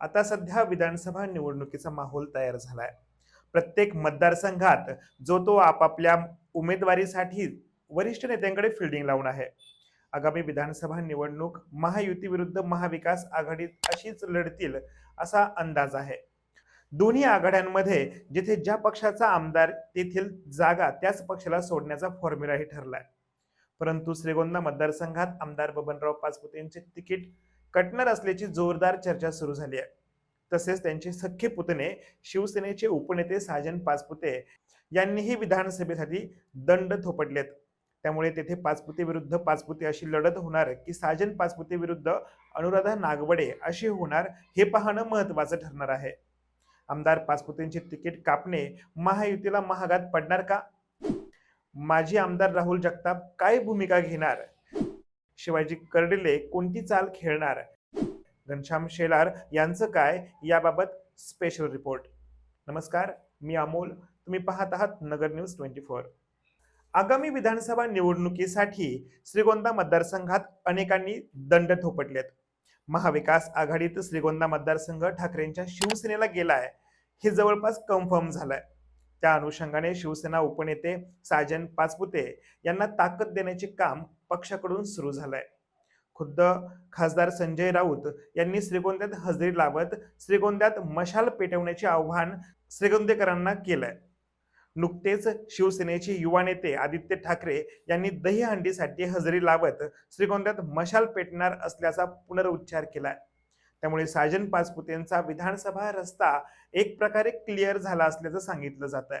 आता सध्या विधानसभा निवडणुकीचा माहोल तयार झालाय. प्रत्येक मतदारसंघात जो तो आपापल्या उमेदवारीसाठी वरिष्ठ नेत्यांकडे फिल्डिंग लावून आहे. आगामी विधानसभा निवडणूक महायुती विरुद्ध महाविकास आघाडीत अशीच लढतील असा अंदाज आहे. दोन्ही आघाड्यांमध्ये जिथे ज्या पक्षाचा आमदार तेथील जागा त्याच पक्षाला सोडण्याचा फॉर्म्युलाही ठरलाय. परंतु श्रीगोंदा मतदारसंघात आमदार बबनराव पाचपुतेंचे तिकीट कटणार असल्याची जोरदार चर्चा सुरू झाली आहे. तसेच त्यांचे सख्खे पुतणे शिवसेनेचे उपनेते साजन पाचपुते यांनीही विधानसभेसाठी दंड थोपटलेत. त्यामुळे तेथे पाचपुते विरुद्ध पाचपुते अशी लढत होणार की साजन पाचपुते विरुद्ध अनुराधा नागवडे अशी होणार हे पाहणं महत्वाचं ठरणार आहे. आमदार पाचपुतेंचे तिकीट कापणे महायुतीला महागात पडणार का? माजी आमदार राहुल जगताप काय भूमिका घेणार? शिवाजी कर्डिले कोणती चाल खेळणार? घनश्याम शेलार यांचं काय? याबाबत स्पेशल रिपोर्ट नमस्कार मी अमोल. तुम्ही पाहत आहात नगर न्यूज ट्वेंटी फोर. आगामी विधानसभा निवडणुकीसाठी श्रीगोंदा मतदारसंघात अनेकांनी दंड थोपटलेत. महाविकास आघाडीत श्रीगोंदा मतदारसंघ ठाकरेंच्या शिवसेनेला गेलाय. हे जवळपास कन्फर्म झालंय. त्या अनुषंगाने शिवसेना उपनेते साजन पाचपुते यांना ताकद देण्याचे काम पक्षाकडून सुरू झालंय. खुद्द खासदार संजय राऊत यांनी श्रीगोंद्यात हजेरी लावत श्रीगोंद्यात मशाल पेटवण्याचे आव्हान श्रीगोंदेकरांना केलंय. नुकतेच शिवसेनेचे युवा नेते आदित्य ठाकरे यांनी दहीहंडीसाठी हजेरी लावत श्रीगोंद्यात मशाल पेटणार असल्याचा पुनरुच्चार केलाय. त्यामुळे साजन पाचपुतेंचा विधानसभा रस्ता एक प्रकारे क्लिअर झाला असल्याचं सांगितलं जात आहे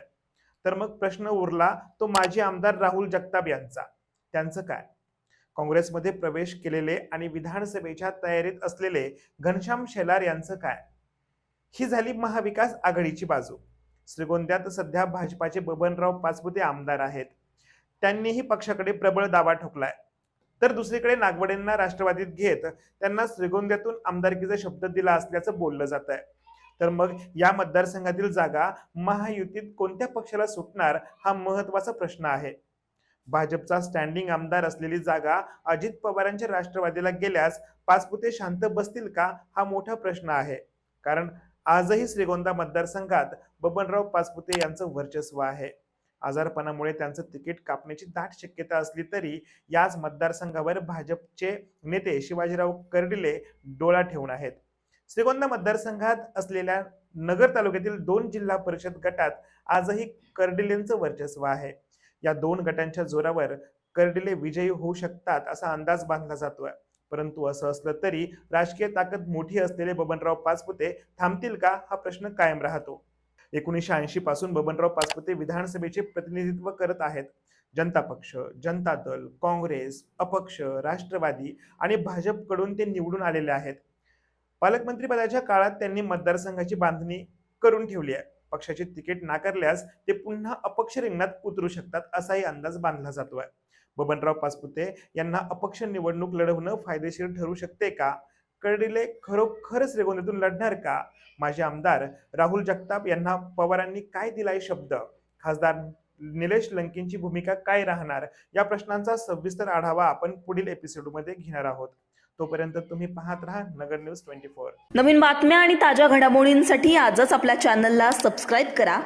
तर मग प्रश्न उरला तो माजी आमदार राहुल जगताप यांचा. त्यांचं काय? काँग्रेसमध्ये प्रवेश केलेले आणि विधानसभेच्या तयारीत असलेले घनश्याम शेलार यांचं काय? ही झाली महाविकास आघाडीची बाजू. श्रीगोंद्यात सध्या भाजपाचे बबनराव पाचपुते आमदार आहेत. त्यांनीही पक्षाकडे प्रबळ दावा ठोकलाय. तर दुसरीकडे नागवडेंना राष्ट्रवादीत घेत त्यांना श्रीगोंद्यातून आमदारकीचा शब्द दिला असल्याचं बोललं जात आहे. तर मग या मतदारसंघातील जागा महायुतीत कोणत्या पक्षाला सुटणार हा महत्त्वाचा प्रश्न आहे. भाजपचा स्टँडिंग आमदार असलेली जागा अजित पवारांच्या राष्ट्रवादीला गेल्यास पाचपुते शांत बसतील का हा मोठा प्रश्न आहे. कारण आजही श्रीगोंदा मतदारसंघात बबनराव पाचपुते यांचं वर्चस्व आहे. आजारपणामुळे त्यांचं तिकीट कापण्याची दाट शक्यता असली तरी याच मतदारसंघावर भाजपचे नेते शिवाजीराव कर्डिले डोळा ठेवून आहेत. श्रीगोंदा मतदारसंघात असलेल्या नगर तालुक्यातील दोन जिल्हा परिषद गटात आजही कर्डिलेंचं वर्चस्व आहे. या दोन गटांच्या जोरावर कर्डिले विजयी होऊ शकतात असा अंदाज बांधला जातोय. परंतु असं असलं तरी राजकीय ताकद मोठी असलेले बबनराव पाचपुते थांबतील का हा प्रश्न कायम राहतो. एकोणीसशे ऐंशी पासून बबनराव पाचपुते विधानसभेचे प्रतिनिधित्व करत आहेत. जनता पक्ष जनता दल काँग्रेस अपक्ष राष्ट्रवादी आणि भाजपकडून ते निवडून आलेले आहेत. पालकमंत्री पदाच्या काळात त्यांनी मतदारसंघाची बांधणी करून ठेवली आहे. पक्षाचे तिकीट नाकारल्यास ते पुन्हा अपक्ष रिंगणात उतरू शकतात असाही अंदाज बांधला जातोय. बबनराव पाचपुते यांना अपक्ष निवडणूक लढवणं फायदेशीर ठरू शकते का? कर्डिले खरोखरच श्रीगोंद्यातून लढणार का? माझे आमदार राहुल जगताप यांना पवारांनी काय दिलाय शब्द? खासदार निलेश लंकेंची भूमिका काय राहणार? या प्रश्नांचा सविस्तर आढावा आपण पुढील एपिसोडमध्ये घेणार आहोत. तोपर्यंत तुम्ही पाहत राहा नगर न्यूज ट्वेंटी फोर. नवीन बातम्या आणि ताज्या घडामोडींसाठी आजच आपल्या चॅनलला सबस्क्राईब करा.